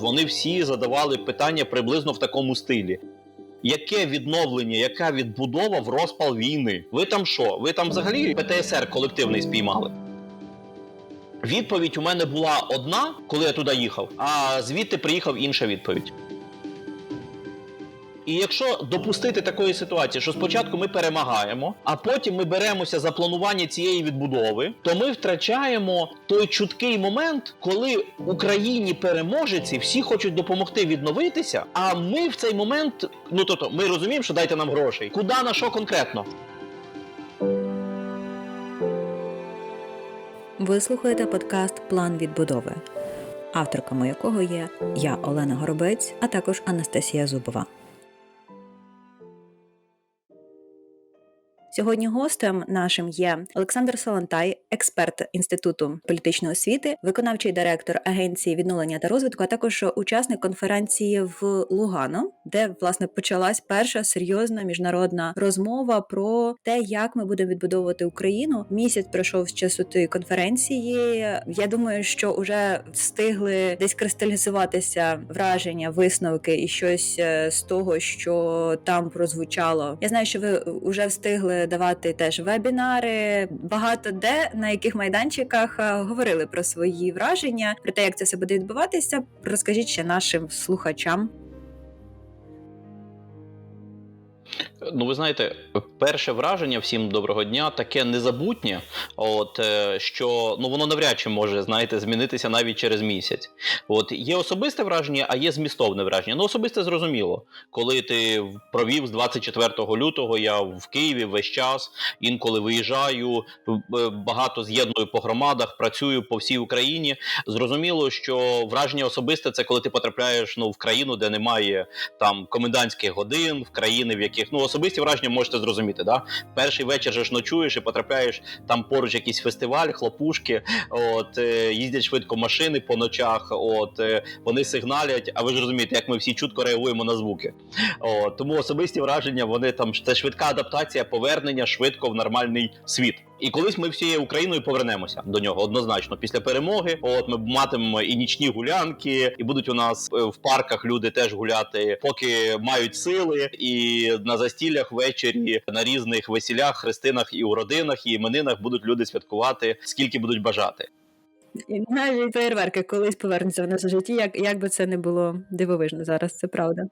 Вони всі задавали питання приблизно в такому стилі. Яке відновлення, яка відбудова в розпал війни? Ви там що? Ви там взагалі ПТСР колективний спіймали? Відповідь у мене була одна, коли я туди їхав, а звідти приїхав інша відповідь. І якщо допустити такої ситуації, що спочатку ми перемагаємо, а потім ми беремося за планування цієї відбудови, то ми втрачаємо той чуткий момент, коли Україні переможеці всі хочуть допомогти відновитися. А ми в цей момент, ну тобто, ми розуміємо, що дайте нам грошей. Куди на що конкретно? Ви слухаєте подкаст План відбудови, авторками якого є я, Олена Горобець, а також Анастасія Зубова. Сьогодні гостем нашим є Олександр Солонтай, експерт інституту політичної освіти, виконавчий директор агенції відновлення та розвитку, а також учасник конференції в Лугано, де власне почалась перша серйозна міжнародна розмова про те, як ми будемо відбудовувати Україну. Місяць пройшов з часу тієї конференції. Я думаю, що вже встигли десь кристалізуватися враження, висновки і щось е, з того, що там прозвучало. Я знаю, що ви вже встигли давати теж вебінари. Багато де на яких майданчиках е, говорили про свої враження, про те, як це все буде відбуватися. Розкажіть ще нашим слухачам. Ну, ви знаєте, перше враження всім доброго дня таке незабутнє, от е, що ну воно навряд чи може знаєте змінитися навіть через місяць. От є особисте враження, а є змістовне враження. Ну, особисте зрозуміло, коли ти провів з 24 лютого, я в Києві весь час, інколи виїжджаю, багато з'єдную по громадах, працюю по всій Україні. Зрозуміло, що враження особисте це коли ти потрапляєш ну в країну, де немає там комендантських годин, в країни, в яких ну особисті враження можете зрозуміти. Да? Перший вечір же ж ночуєш і потрапляєш там поруч якийсь фестиваль, хлопушки, от е, їздять швидко машини по ночах. От е, вони сигналять. А ви ж розумієте, як ми всі чутко реагуємо на звуки. От, тому особисті враження вони там це швидка адаптація, повернення швидко в нормальний світ. І колись ми всією Україною повернемося до нього однозначно. Після перемоги, от ми матимемо і нічні гулянки, і будуть у нас е, в парках люди теж гуляти, поки мають сили, і на застіллях ввечері на різних весілях, хрестинах і у родинах і іменинах будуть люди святкувати, скільки будуть бажати. І навіть феєрверки колись повернуться в наше житті. Як, як би це не було дивовижно зараз, це правда.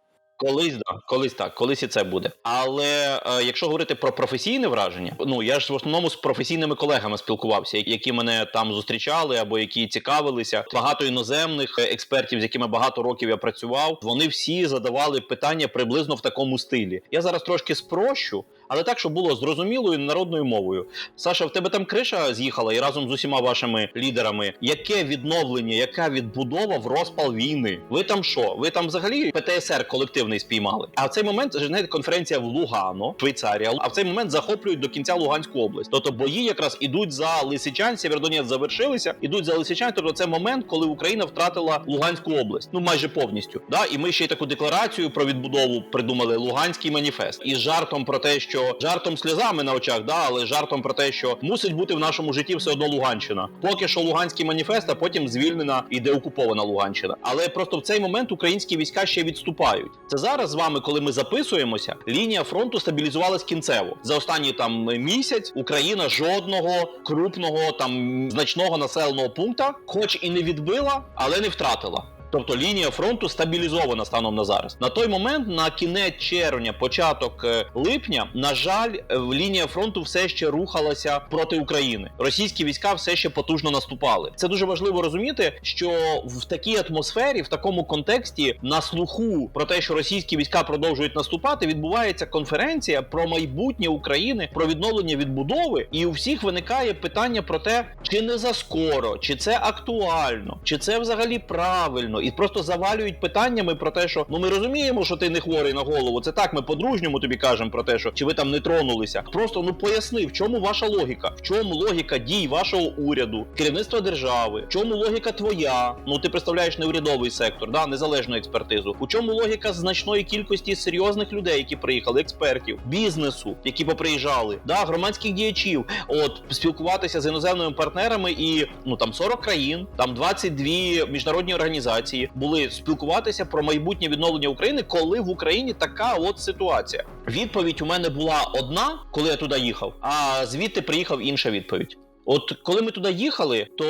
Колись да, колись так, колись і це буде. Але е, якщо говорити про професійне враження, ну я ж в основному з професійними колегами спілкувався, які мене там зустрічали або які цікавилися. Багато іноземних експертів, з якими багато років я працював, вони всі задавали питання приблизно в такому стилі. Я зараз трошки спрощу, але так, щоб було зрозумілою народною мовою. Саша, в тебе там криша з'їхала і разом з усіма вашими лідерами. Яке відновлення, яка відбудова в розпал війни? Ви там що? Ви там взагалі ПТСР колективний спіймали? А в цей момент знаєте, конференція в Лугано, Швейцарія. А в цей момент захоплюють до кінця Луганську область. Тобто бої якраз ідуть за Лисичань, Сєвєродонець завершилися, ідуть за Лисичань. Тобто це момент, коли Україна втратила Луганську область. Ну майже повністю. Да, і ми ще й таку декларацію про відбудову придумали Луганський маніфест із жартом про те, що що жартом сльозами на очах, да, але жартом про те, що мусить бути в нашому житті все одно Луганщина. Поки що Луганський маніфест, а потім звільнена і деокупована Луганщина. Але просто в цей момент українські війська ще відступають. Це зараз з вами, коли ми записуємося, лінія фронту стабілізувалась кінцево. За останній там місяць Україна жодного крупного там значного населеного пункту, хоч і не відбила, але не втратила. Тобто лінія фронту стабілізована станом на зараз. На той момент, на кінець червня, початок е, липня, на жаль, е, лінія фронту все ще рухалася проти України. Російські війська все ще потужно наступали. Це дуже важливо розуміти, що в такій атмосфері, в такому контексті, на слуху про те, що російські війська продовжують наступати, відбувається конференція про майбутнє України, про відновлення відбудови, і у всіх виникає питання про те, чи не заскоро, чи це актуально, чи це взагалі правильно і просто завалюють питаннями про те, що ну ми розуміємо, що ти не хворий на голову. Це так, ми по-дружньому тобі кажемо про те, що чи ви там не тронулися. Просто ну поясни, в чому ваша логіка, в чому логіка дій вашого уряду, керівництва держави, в чому логіка твоя? Ну ти представляєш неурядовий сектор, да незалежну експертизу. У чому логіка значної кількості серйозних людей, які приїхали, експертів, бізнесу, які поприїжджали, да громадських діячів, от спілкуватися з іноземними партнерами і ну там 40 країн, там 22 міжнародні організації конференції були спілкуватися про майбутнє відновлення України, коли в Україні така от ситуація. Відповідь у мене була одна, коли я туди їхав, а звідти приїхав інша відповідь. От коли ми туди їхали, то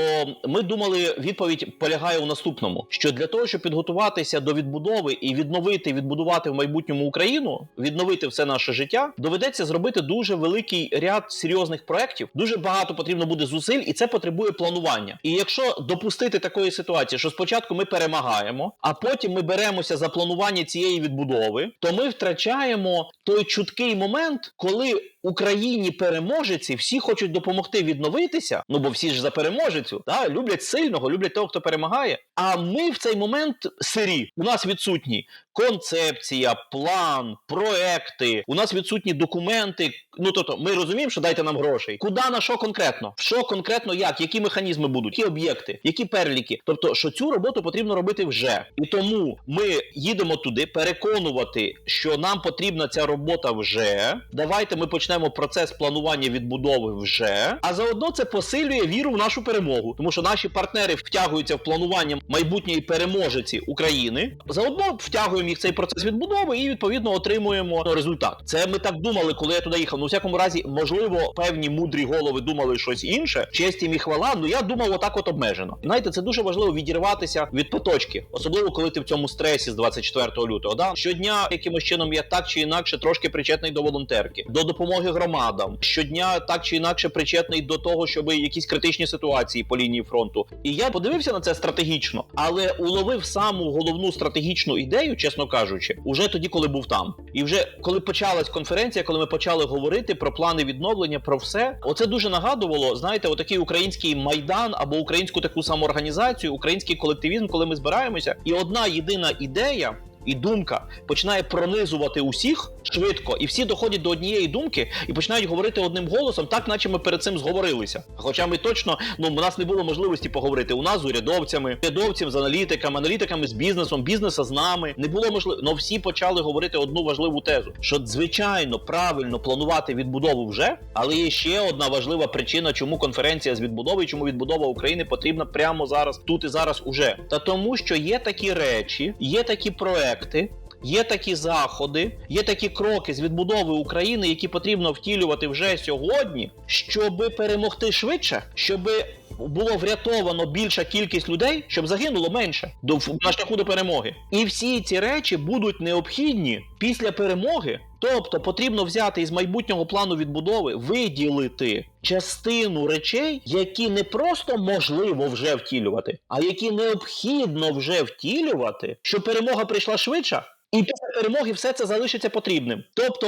ми думали, відповідь полягає у наступному: що для того, щоб підготуватися до відбудови і відновити, відбудувати в майбутньому Україну, відновити все наше життя, доведеться зробити дуже великий ряд серйозних проєктів. Дуже багато потрібно буде зусиль, і це потребує планування. І якщо допустити такої ситуації, що спочатку ми перемагаємо, а потім ми беремося за планування цієї відбудови, то ми втрачаємо той чуткий момент, коли Україні переможеці всі хочуть допомогти відновитися. Ну бо всі ж за переможецю, да? люблять сильного, люблять того, хто перемагає. А ми в цей момент сирі. У нас відсутні концепція, план, проекти. У нас відсутні документи. Ну тобто, ми розуміємо, що дайте нам грошей. Куди на що конкретно? Що конкретно як? Які механізми будуть? Які об'єкти, які переліки? Тобто, що цю роботу потрібно робити вже. І тому ми їдемо туди переконувати, що нам потрібна ця робота вже. Давайте ми почнемо процес планування відбудови вже. А заодно це посилює віру в нашу перемогу, тому що наші партнери втягуються в планування майбутньої переможеці України. Заодно втягуємо їх в цей процес відбудови і відповідно отримуємо ну, результат. Це ми так думали, коли я туди їхав. Ну, у всякому разі, можливо, певні мудрі голови думали щось інше. Честь їм і хвала. Ну я думав, отак от обмежено. Знаєте, це дуже важливо відірватися від поточки, особливо коли ти в цьому стресі з 24 лютого. Да? Щодня якимось чином я так чи інакше трошки причетний до волонтерки, до допомоги громадам. Щодня так чи інакше причетний до того, щоб якісь критичні ситуації по лінії фронту. І я подивився на це стратегічно, але уловив саму головну стратегічну ідею, чесно кажучи, уже тоді, коли був там. І вже коли почалась конференція, коли ми почали говорити про плани відновлення, про все, оце дуже нагадувало, знаєте, отакий український майдан або українську таку самоорганізацію, український колективізм, коли ми збираємося, і одна єдина ідея. І думка починає пронизувати усіх швидко, і всі доходять до однієї думки і починають говорити одним голосом, так наче ми перед цим зговорилися. Хоча ми точно ну у нас не було можливості поговорити. У нас з урядовцями, урядовців з аналітиками, аналітиками з бізнесом, бізнеса з нами не було можливо. Но всі почали говорити одну важливу тезу: що звичайно правильно планувати відбудову вже, але є ще одна важлива причина, чому конференція з відбудови, чому відбудова України потрібна прямо зараз, тут і зараз уже. Та тому, що є такі речі, є такі проекти. बैक थे Є такі заходи, є такі кроки з відбудови України, які потрібно втілювати вже сьогодні, щоб перемогти швидше, щоб було врятовано більша кількість людей, щоб загинуло менше до на шляху до перемоги. І всі ці речі будуть необхідні після перемоги. Тобто потрібно взяти із майбутнього плану відбудови, виділити частину речей, які не просто можливо вже втілювати, а які необхідно вже втілювати, щоб перемога прийшла швидше, і після перемоги все це залишиться потрібним. Тобто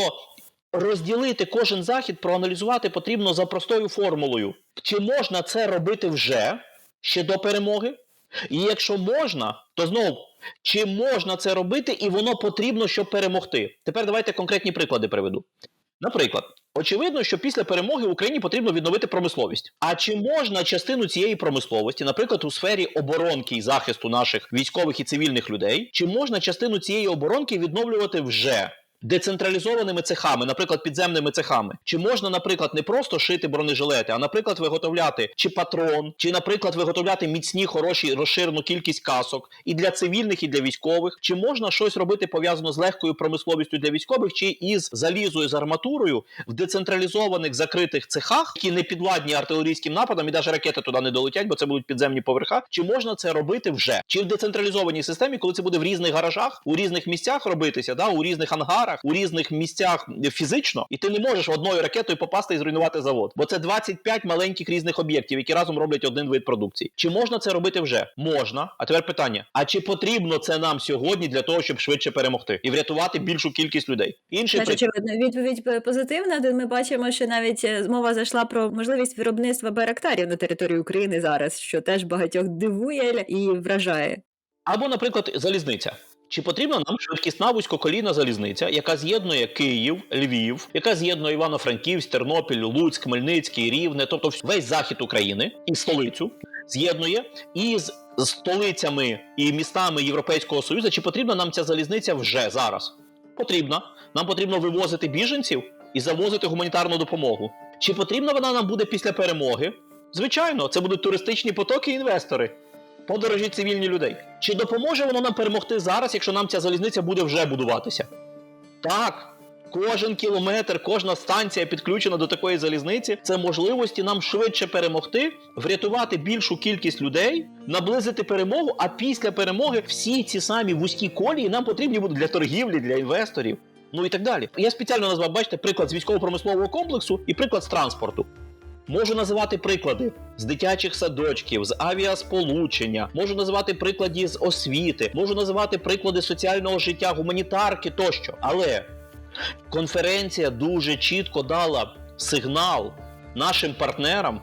розділити кожен захід, проаналізувати потрібно за простою формулою: чи можна це робити вже ще до перемоги? І якщо можна, то знову. Чи можна це робити, і воно потрібно, щоб перемогти? Тепер давайте конкретні приклади приведу. Наприклад, очевидно, що після перемоги Україні потрібно відновити промисловість. А чи можна частину цієї промисловості, наприклад, у сфері оборонки і захисту наших військових і цивільних людей, чи можна частину цієї оборонки відновлювати вже? Децентралізованими цехами, наприклад, підземними цехами, чи можна, наприклад, не просто шити бронежилети, а наприклад, виготовляти чи патрон, чи, наприклад, виготовляти міцні, хороші розширену кількість касок і для цивільних, і для військових, чи можна щось робити пов'язано з легкою промисловістю для військових, чи із залізою з арматурою в децентралізованих закритих цехах, які не підвладні артилерійським нападам, і навіть ракети туди не долетять, бо це будуть підземні поверха. Чи можна це робити вже? Чи в децентралізованій системі, коли це буде в різних гаражах, у різних місцях робитися, да, у різних ангарах? У різних місцях фізично, і ти не можеш одною ракетою попасти і зруйнувати завод, бо це 25 маленьких різних об'єктів, які разом роблять один вид продукції. Чи можна це робити вже? Можна. А тепер питання: а чи потрібно це нам сьогодні для того, щоб швидше перемогти і врятувати більшу кількість людей? Інший Значить, очевидно, відповідь позитивна. Де ми бачимо, що навіть е, мова зайшла про можливість виробництва байрактарів на території України зараз, що теж багатьох дивує і вражає. Або, наприклад, залізниця. Чи потрібна нам швидкісна вузькоколійна залізниця, яка з'єднує Київ, Львів, яка з'єднує Івано-Франківськ, Тернопіль, Луцьк, Хмельницький, Рівне, тобто весь захід України і столицю з'єднує із столицями і містами Європейського Союзу? Чи потрібна нам ця залізниця вже зараз? Потрібна. Нам потрібно вивозити біженців і завозити гуманітарну допомогу. Чи потрібна вона нам буде після перемоги? Звичайно, це будуть туристичні потоки і інвестори. Подорожі цивільні людей. Чи допоможе воно нам перемогти зараз, якщо нам ця залізниця буде вже будуватися? Так. Кожен кілометр, кожна станція підключена до такої залізниці це можливості нам швидше перемогти, врятувати більшу кількість людей, наблизити перемогу. А після перемоги всі ці самі вузькі колії нам потрібні будуть для торгівлі, для інвесторів. Ну і так далі. Я спеціально назвав, бачите, приклад з військово-промислового комплексу і приклад з транспорту. Можу називати приклади з дитячих садочків, з авіасполучення, можу називати приклади з освіти, можу називати приклади соціального життя, гуманітарки тощо. Але конференція дуже чітко дала сигнал нашим партнерам,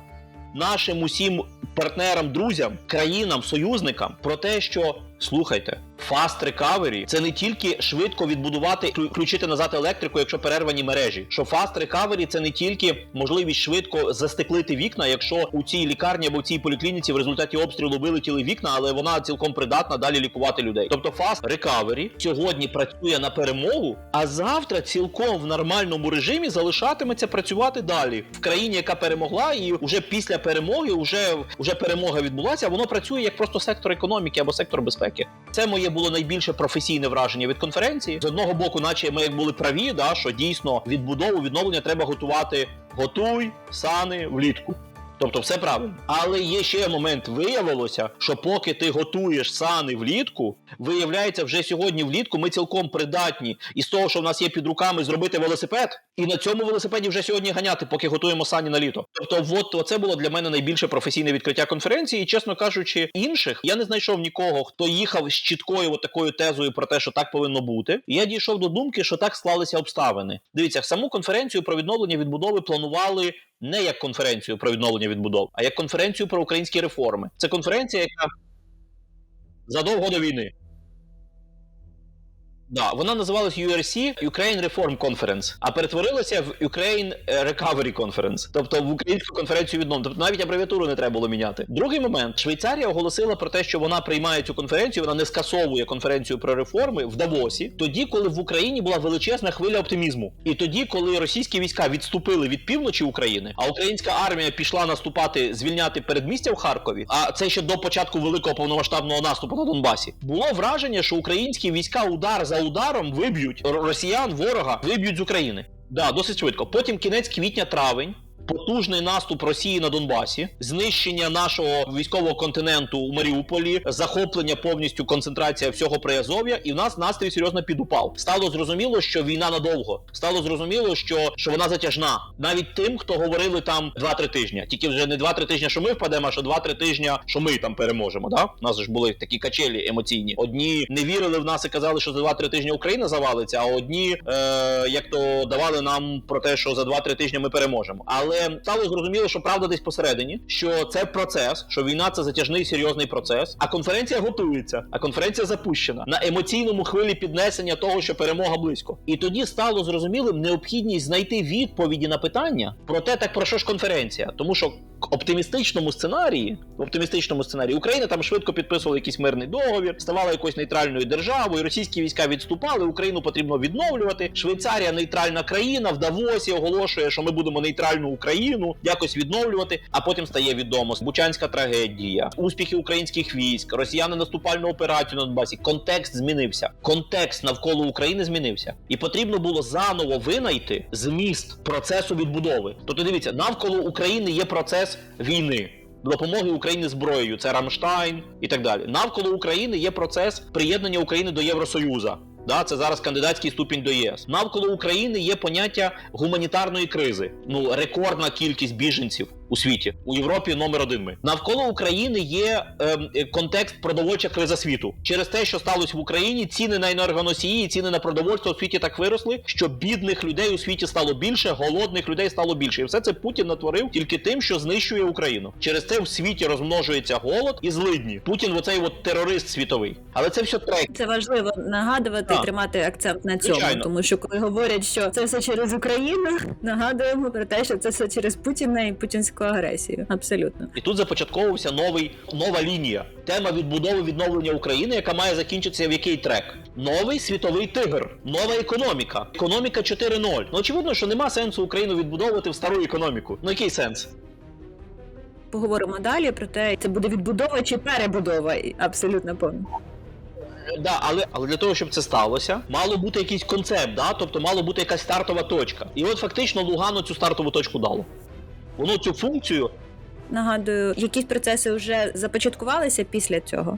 нашим усім партнерам, друзям, країнам, союзникам про те, що слухайте. Fast recovery – це не тільки швидко відбудувати, клю- включити назад електрику, якщо перервані мережі. Що fast recovery – це не тільки можливість швидко застеклити вікна, якщо у цій лікарні або в цій поліклініці в результаті обстрілу вилетіли вікна, але вона цілком придатна далі лікувати людей. Тобто fast recovery сьогодні працює на перемогу, а завтра цілком в нормальному режимі залишатиметься працювати далі в країні, яка перемогла, і вже після перемоги, вже, вже перемога відбулася. Воно працює як просто сектор економіки або сектор безпеки. Це моє було найбільше професійне враження від конференції. З одного боку, наче ми як були праві, да, що дійсно відбудову відновлення треба готувати. Готуй сани влітку. Тобто все правильно. Але є ще момент. Виявилося, що поки ти готуєш сани влітку, виявляється, вже сьогодні влітку ми цілком придатні із того, що в нас є під руками, зробити велосипед, і на цьому велосипеді вже сьогодні ганяти, поки готуємо сані на літо. Тобто, от це було для мене найбільше професійне відкриття конференції. І чесно кажучи, інших я не знайшов нікого, хто їхав з чіткою от такою тезою про те, що так повинно бути. І я дійшов до думки, що так склалися обставини. Дивіться, саму конференцію про відновлення відбудови планували не як конференцію про відновлення відбудов, а як конференцію про українські реформи. Це конференція, яка задовго до війни. Да, вона називалась URC Ukraine Reform Conference, а перетворилася в Ukraine Recovery Conference, тобто в українську конференцію відновлення. Тобто навіть абревіатуру не треба було міняти. Другий момент: Швейцарія оголосила про те, що вона приймає цю конференцію, вона не скасовує конференцію про реформи в Давосі, тоді, коли в Україні була величезна хвиля оптимізму, і тоді, коли російські війська відступили від півночі України, а українська армія пішла наступати, звільняти передмістя в Харкові. А це ще до початку великого повномасштабного наступу на Донбасі. Було враження, що українські війська удар за ударом виб'ють росіян, ворога виб'ють з України. Да, досить швидко. Потім кінець квітня-травень. Потужний наступ Росії на Донбасі, знищення нашого військового континенту у Маріуполі, захоплення повністю концентрація всього Приазов'я, і в нас настрій серйозно підупав. Стало зрозуміло, що війна надовго. Стало зрозуміло, що, що вона затяжна. Навіть тим, хто говорили там 2-3 тижні. Тільки вже не 2-3 тижні, що ми впадемо, а що 2-3 тижні, що ми там переможемо. Да? У нас ж були такі качелі емоційні. Одні не вірили в нас і казали, що за 2-3 тижні Україна завалиться, а одні, е, як то давали нам про те, що за 2-3 тижні ми переможемо. Але стало зрозуміло, що правда десь посередині, що це процес, що війна це затяжний серйозний процес. А конференція готується, а конференція запущена на емоційному хвилі піднесення того, що перемога близько. І тоді стало зрозумілим необхідність знайти відповіді на питання про те, так про що ж конференція, тому що. Оптимістичному сценарії, в оптимістичному сценарії Україна там швидко підписувала якийсь мирний договір, ставала якоюсь нейтральною державою. Російські війська відступали. Україну потрібно відновлювати. Швейцарія нейтральна країна в Давосі оголошує, що ми будемо нейтральну Україну якось відновлювати. А потім стає відомо Бучанська трагедія, успіхи українських військ, росіяни наступальну операцію на Донбасі. Контекст змінився. Контекст навколо України змінився, і потрібно було заново винайти зміст процесу відбудови. Тобто, дивіться, навколо України є процес війни. Допомоги Україні зброєю, це Рамштайн і так далі. Навколо України є процес приєднання України до Євросоюзу. Да, це зараз кандидатський ступінь до ЄС. Навколо України є поняття гуманітарної кризи. Ну, рекордна кількість біженців у світі. У Європі номер один ми. Навколо України є ем, е, контекст продовольча криза світу. Через те, що сталося в Україні, ціни на енергоносії, ціни на продовольство у світі так виросли, що бідних людей у світі стало більше, голодних людей стало більше. І все це Путін натворив тільки тим, що знищує Україну. Через це в світі розмножується голод і злидні. Путін, оцей от терорист світовий. Але це все трек. Це важливо нагадувати Так. і тримати акцент на цьому, Звичайно. тому що коли говорять, що це все через Україну, нагадуємо про те, що це все через Путіна і путінську агресію. Абсолютно. І тут започатковувався новий нова лінія. Тема відбудови відновлення України, яка має закінчитися в який трек? Новий світовий тигр, нова економіка. Економіка 4.0. Ну очевидно, що нема сенсу Україну відбудовувати в стару економіку. Ну який сенс? поговоримо далі про те, це буде відбудова чи перебудова. Абсолютно повно. Да, але, але для того, щоб це сталося, мало бути якийсь концепт, да? тобто мало бути якась стартова точка. І от фактично Лугано цю стартову точку дало. Воно цю функцію Нагадую, якісь процеси вже започаткувалися після цього.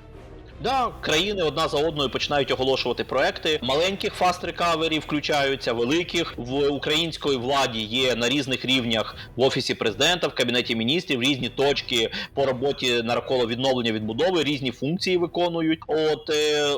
Да, країни одна за одною починають оголошувати проекти. Маленьких фаст рекавері включаються, великих в української владі є на різних рівнях в офісі президента, в кабінеті міністрів, різні точки по роботі навколо відновлення відбудови, різні функції виконують. От е,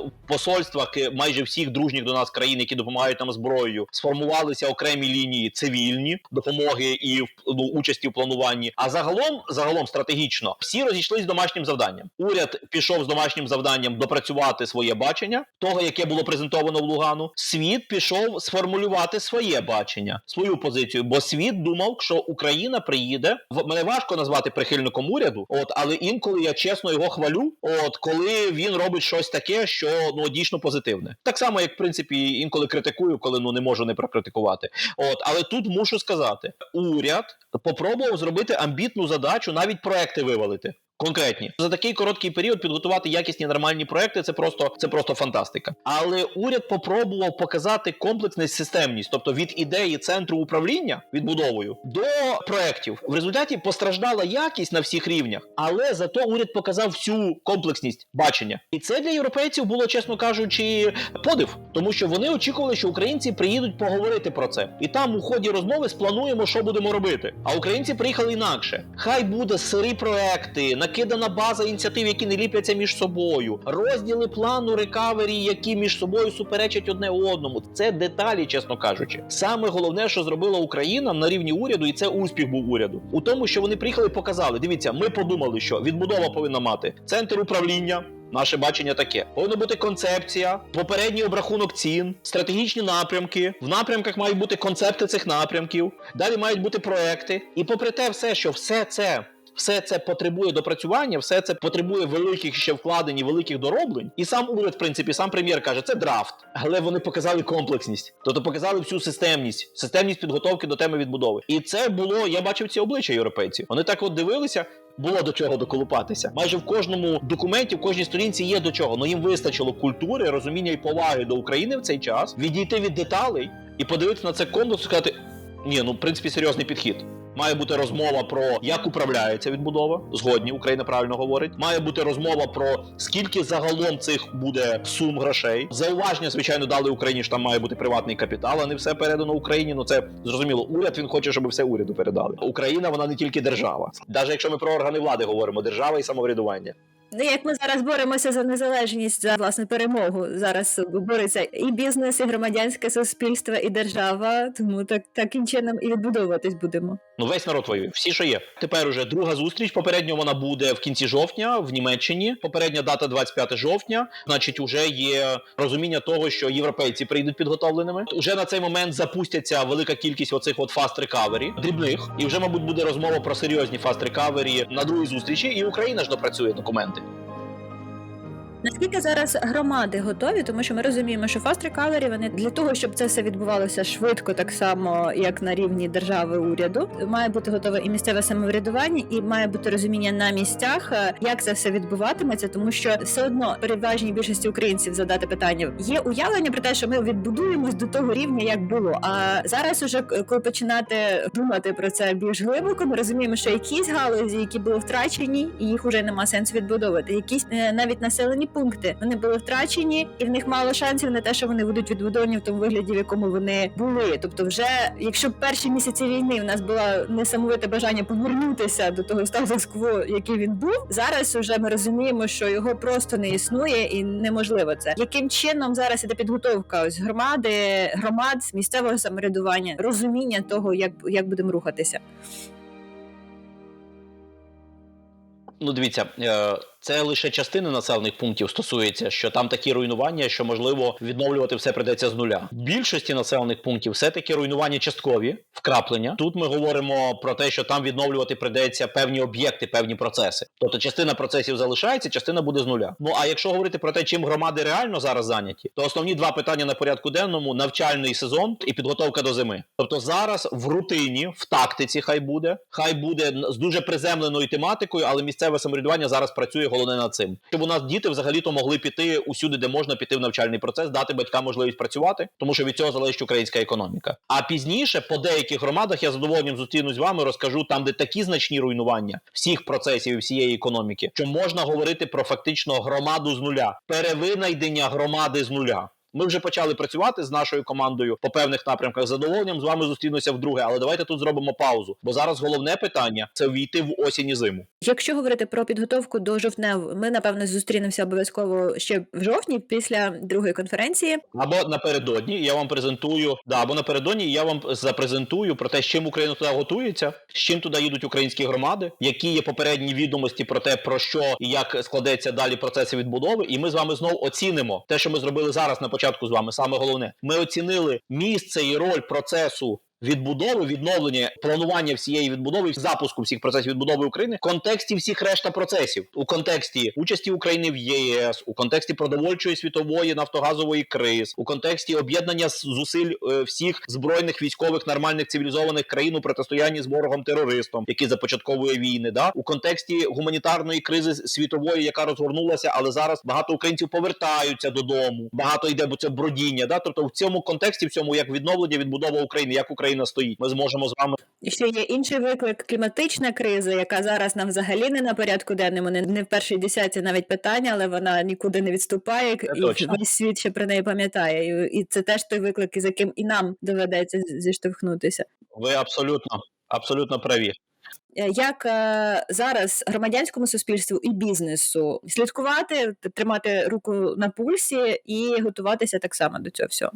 е, майже всіх дружніх до нас країн, які допомагають нам зброєю, сформувалися окремі лінії цивільні допомоги і ну, участі в плануванні. А загалом, загалом стратегічно, всі розійшлись з домашнім завданням. Уряд пішов з домашнім завданням допрацювати своє бачення, того, яке було презентовано в Лугану. Світ пішов сформулювати своє бачення, свою позицію. Бо світ думав, що Україна приїде. В- Мене важко назвати прихильником уряду, от але інколи я чесно його хвалю. От коли він робить щось таке, що ну дійсно позитивне. Так само, як в принципі інколи критикую, коли ну не можу не прокритикувати. От, але тут мушу сказати: уряд попробував зробити амбітну задачу, навіть проекти вивалити. Конкретні за такий короткий період підготувати якісні нормальні проекти. Це просто це просто фантастика. Але уряд попробував показати комплексність, системність, тобто від ідеї центру управління відбудовою до проектів. В результаті постраждала якість на всіх рівнях, але зато уряд показав всю комплексність бачення. І це для європейців було, чесно кажучи, подив, тому що вони очікували, що українці приїдуть поговорити про це, і там у ході розмови сплануємо, що будемо робити. А українці приїхали інакше. Хай буде сирі проекти, накидана база ініціатив, які не ліпляться між собою, розділи плану рекавері, які між собою суперечать одне одному. Це деталі, чесно кажучи. Саме головне, що зробила Україна на рівні уряду, і це успіх був уряду, у тому, що вони приїхали і показали: дивіться, ми подумали, що відбудова повинна мати центр управління. Наше бачення таке: повинна бути концепція, попередній обрахунок цін, стратегічні напрямки. В напрямках мають бути концепти цих напрямків. Далі мають бути проекти. І попри те, все, що все це. Все це потребує допрацювання, все це потребує великих ще вкладень і великих дороблень. І сам уряд, в принципі, сам прем'єр каже, це драфт, але вони показали комплексність, тобто показали всю системність, системність підготовки до теми відбудови. І це було, я бачив ці обличчя європейців. Вони так от дивилися. Було до чого доколупатися. Майже в кожному документі, в кожній сторінці є до чого. Ну їм вистачило культури, розуміння і поваги до України в цей час, відійти від деталей і подивитися на це комплекс сказати: ні, ну в принципі серйозний підхід. Має бути розмова про як управляється відбудова. Згодні Україна правильно говорить. Має бути розмова про скільки загалом цих буде сум грошей. Зауваження, звичайно, дали Україні, що там має бути приватний капітал, а не все передано Україні. Ну це зрозуміло. Уряд він хоче, щоб все уряду передали. Україна вона не тільки держава, навіть якщо ми про органи влади говоримо, держава і самоврядування. Ну, як ми зараз боремося за незалежність за власне перемогу, зараз бореться і бізнес, і громадянське суспільство, і держава. Тому так таким чином і відбудовуватись будемо. Ну, весь народ воює, всі, що є. Тепер уже друга зустріч. Попередньо вона буде в кінці жовтня в Німеччині. Попередня дата 25 жовтня. Значить, уже є розуміння того, що європейці прийдуть підготовленими. Уже на цей момент запустяться велика кількість оцих от фаст рекавері дрібних, і вже, мабуть, буде розмова про серйозні фаст рекавері на другій зустрічі. І Україна ж допрацює документи. Наскільки зараз громади готові, тому що ми розуміємо, що фаст рекавері вони для того, щоб це все відбувалося швидко, так само як на рівні держави уряду, має бути готове і місцеве самоврядування, і має бути розуміння на місцях, е, як це все відбуватиметься, тому що все одно переважній більшості українців задати питання є уявлення про те, що ми відбудуємось до того рівня, як було. А зараз, уже коли починати думати про це більш глибоко, ми розуміємо, що якісь галузі, які були втрачені, і їх уже нема сенсу відбудовувати. Якісь е, навіть населені пункти вони були втрачені, і в них мало шансів на те, що вони будуть відбудовані в тому вигляді, в якому вони були. Тобто, вже якщо перші місяці війни в нас було несамовите бажання повернутися до того статус-кво, який він був, зараз вже ми розуміємо, що його просто не існує і неможливо це. Яким чином зараз іде підготовка ось громади, громад місцевого самоврядування, розуміння того, як, як будемо рухатися. Ну, дивіться, е, це лише частини населених пунктів стосується, що там такі руйнування, що можливо відновлювати все придеться з нуля. В більшості населених пунктів все таки руйнування часткові, вкраплення. Тут ми говоримо про те, що там відновлювати придеться певні об'єкти, певні процеси. Тобто частина процесів залишається, частина буде з нуля. Ну а якщо говорити про те, чим громади реально зараз зайняті, то основні два питання на порядку денному навчальний сезон і підготовка до зими. Тобто зараз в рутині, в тактиці, хай буде, хай буде з дуже приземленою тематикою, але місцеве самоврядування зараз працює головне над цим. Щоб у нас діти взагалі-то могли піти усюди, де можна піти в навчальний процес, дати батькам можливість працювати, тому що від цього залежить українська економіка. А пізніше по деяких громадах я задоволенням зустрінусь з вами, розкажу там, де такі значні руйнування всіх процесів і всієї економіки, що можна говорити про фактично громаду з нуля, перевинайдення громади з нуля. Ми вже почали працювати з нашою командою по певних напрямках. З задоволенням з вами зустрінуся вдруге, але давайте тут зробимо паузу. Бо зараз головне питання це ввійти в осінь і зиму. Якщо говорити про підготовку до жовтневу, ми напевно зустрінемося обов'язково ще в жовтні після другої конференції. Або напередодні я вам презентую, да, або напередодні я вам запрезентую про те, з чим Україна туди готується, з чим туди їдуть українські громади, які є попередні відомості про те, про що і як складеться далі процеси відбудови. І ми з вами знов оцінимо те, що ми зробили зараз на початку з вами. Саме головне, ми оцінили місце і роль процесу. Відбудови, відновлення, планування всієї відбудови, запуску всіх процесів відбудови України в контексті всіх решта процесів, у контексті участі України в ЄС, у контексті продовольчої світової нафтогазової криз, у контексті об'єднання зусиль е, всіх збройних військових нормальних цивілізованих країн у протистоянні з ворогом терористом, який започатковує війни, да у контексті гуманітарної кризи світової, яка розгорнулася, але зараз багато українців повертаються додому. Багато йде, бо це бродіння. Да, тобто в цьому контексті, в цьому як відновлення, відбудова України, як Україна стоїть, ми зможемо з вами І ще є інший виклик кліматична криза, яка зараз нам взагалі не на порядку денному, не, не в першій десятці навіть питання, але вона нікуди не відступає, і точно. весь світ ще про неї пам'ятає. І, і це теж той виклик, із яким і нам доведеться зіштовхнутися. ви абсолютно абсолютно праві. Е, Як е, зараз громадянському суспільству і бізнесу слідкувати, тримати руку на пульсі і готуватися так само до цього всього.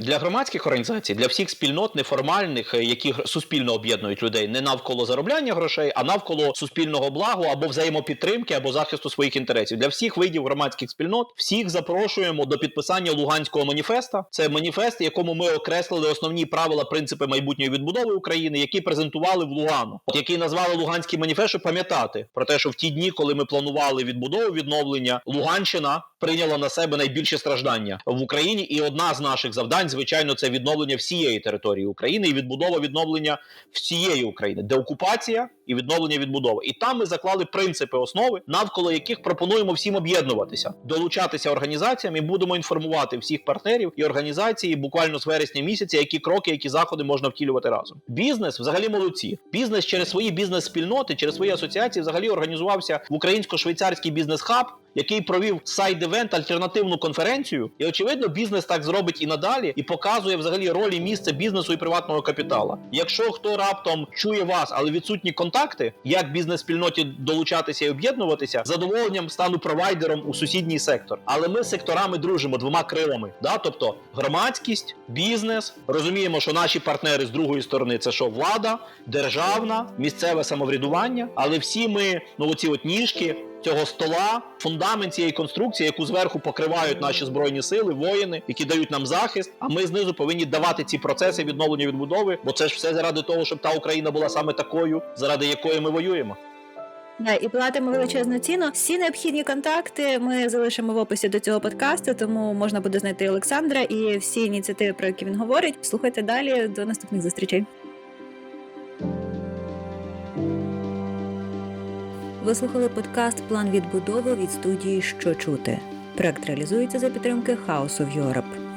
Для громадських організацій, для всіх спільнот неформальних, е, які суспільно об'єднують людей не навколо заробляння грошей, а навколо суспільного благу або взаємопідтримки, або захисту своїх інтересів. Для всіх видів громадських спільнот всіх запрошуємо до підписання Луганського маніфеста. Це маніфест, якому ми окреслили основні правила, принципи майбутньої відбудови України, які презентували в Лугану, От який назвали Луганський маніфест, щоб пам'ятати про те, що в ті дні, коли ми планували відбудову відновлення, Луганщина прийняла на себе найбільше страждання в Україні, і одна з наших завдань, звичайно, це відновлення всієї території України і відбудова відновлення всієї України, деокупація і відновлення відбудови. І там ми заклали принципи основи, навколо яких пропонуємо всім об'єднуватися, долучатися організаціям і будемо інформувати всіх партнерів і організації буквально з вересня місяця, які кроки, які заходи можна втілювати разом. Бізнес взагалі молодці. Бізнес через свої бізнес-спільноти, через свої асоціації взагалі організувався в українсько-швейцарський бізнес-хаб, який провів сайд-евент, альтернативну конференцію. І очевидно, бізнес так зробить і надалі, і показує взагалі ролі місце бізнесу і приватного капітала. Якщо хто раптом чує вас, але відсутні контакти, як бізнес-спільноті долучатися і об'єднуватися, задоволенням стану провайдером у сусідній сектор. Але ми з секторами дружимо двома крилами. Да? Тобто громадськість, бізнес. Розуміємо, що наші партнери з другої сторони це що влада, державна, місцеве самоврядування. Але всі ми, ну оці от ніжки, цього стола, фундамент цієї конструкції, яку зверху покривають наші збройні сили, воїни, які дають нам захист. А ми знизу повинні давати ці процеси відновлення відбудови, бо це ж все заради того, щоб та Україна була саме такою, заради якої ми воюємо. Да, і платимо величезну ціну. Всі необхідні контакти ми залишимо в описі до цього подкасту, тому можна буде знайти Олександра і всі ініціативи, про які він говорить. Слухайте далі. До наступних зустрічей. Ви слухали подкаст План відбудови від студії Що чути. Проект реалізується за підтримки House of Europe.